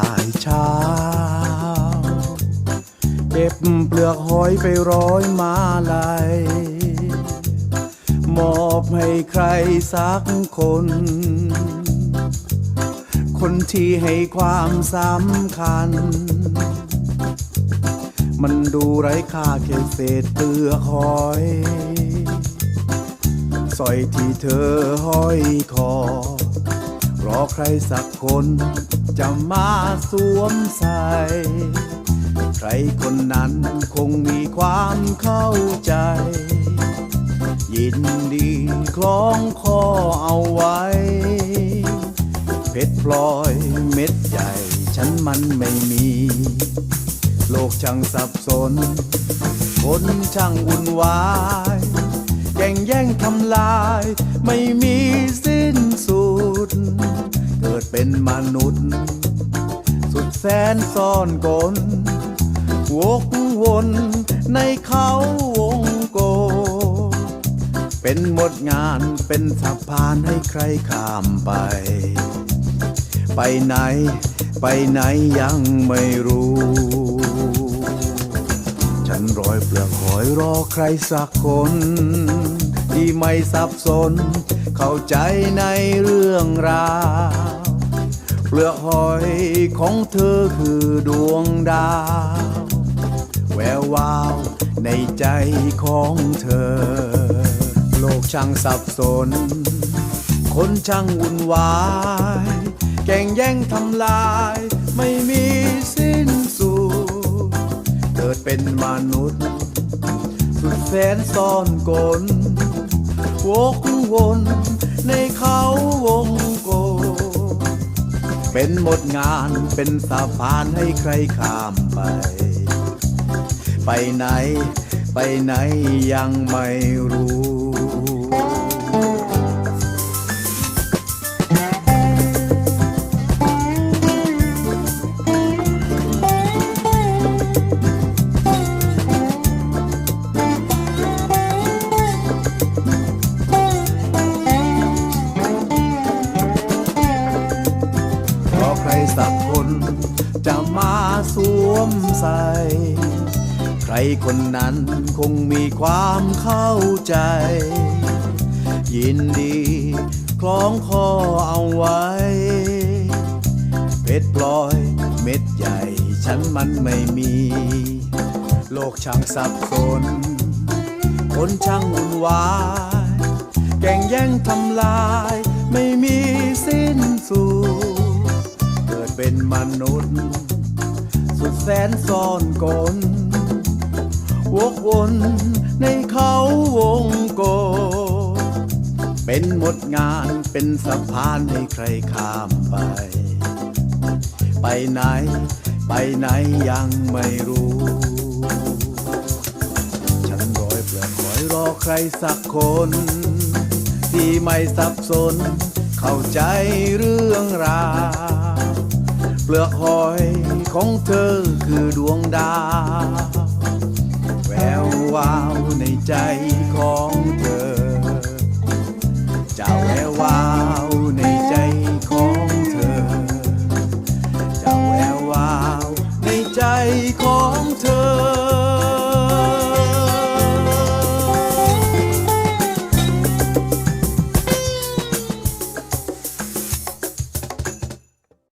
ายเช้า เก็บเปลือกหอยไปร้อยมาลัยมอบให้ใครสักคน คนที่ให้ความสำคัญ มันดูไร้ค่าแค่เศษเปลือกหอยสร้อยที่เธอห้อยคอ อใครสักคนจะมาสวมใส่ใครคนนั้นคงมีความเข้าใจ ยินดีคล้องคอเอาไว้ เพชรพลอยเม็ดใหญ่ฉันมันไม่มี โลกช่างสับสน คนช่างวุ่นวายแย่งแย่งทำลายไม่มีสิ เป็นมนุษย์ สุดแสนซ่อนกลวกวนในเขาวงโก เป็นหมดงานเป็นสะพานให้ใครข้ามไป ไปไหน ไปไหนยังไม่รู้ ฉันรอยเปลือกหอยรอใครสักคน ที่ไม่สับสน เข้าใจในเรื่องราว เปลือกหอยของเธอคือดวงดาว แวววาวในใจของเธอ โลกช่างสับสน คนช่างวุ่นวาย แก่งแย่งทำลายไม่มีสิ้นสุดเกิดเป็นมนุษย์ สุดแสนซ่อนกลวกวนในเขาวง เป็นหมดงานเป็นสะพานให้ใครข้ามไป ไปไหน ไปไหนยังไม่รู้ วมใส่ ใครคนนั้นคงมีความเข้าใจ ยินดีคล้องคอเอาไว้ เพชรพลอยเม็ดใหญ่ฉันมันไม่มี โลกช่างสับสน คนช่างวุ่นวาย แก่งแย่งทำลาย ไม่มีสิ้นสุด เกิดเป็นมนุษย์ แสนซ่อนกลวกวนในเขาวงโก เป็นหมดงานเป็นสะพานให้ใครข้ามไป ไปไหน ไปไหนยังไม่รู้ ฉันรอยเปลือกหอยรอใครสักคน ที่ไม่สับสน เข้าใจเรื่องราวเปลือกหอย ของเธอคือดวงดาว แวววาวในใจ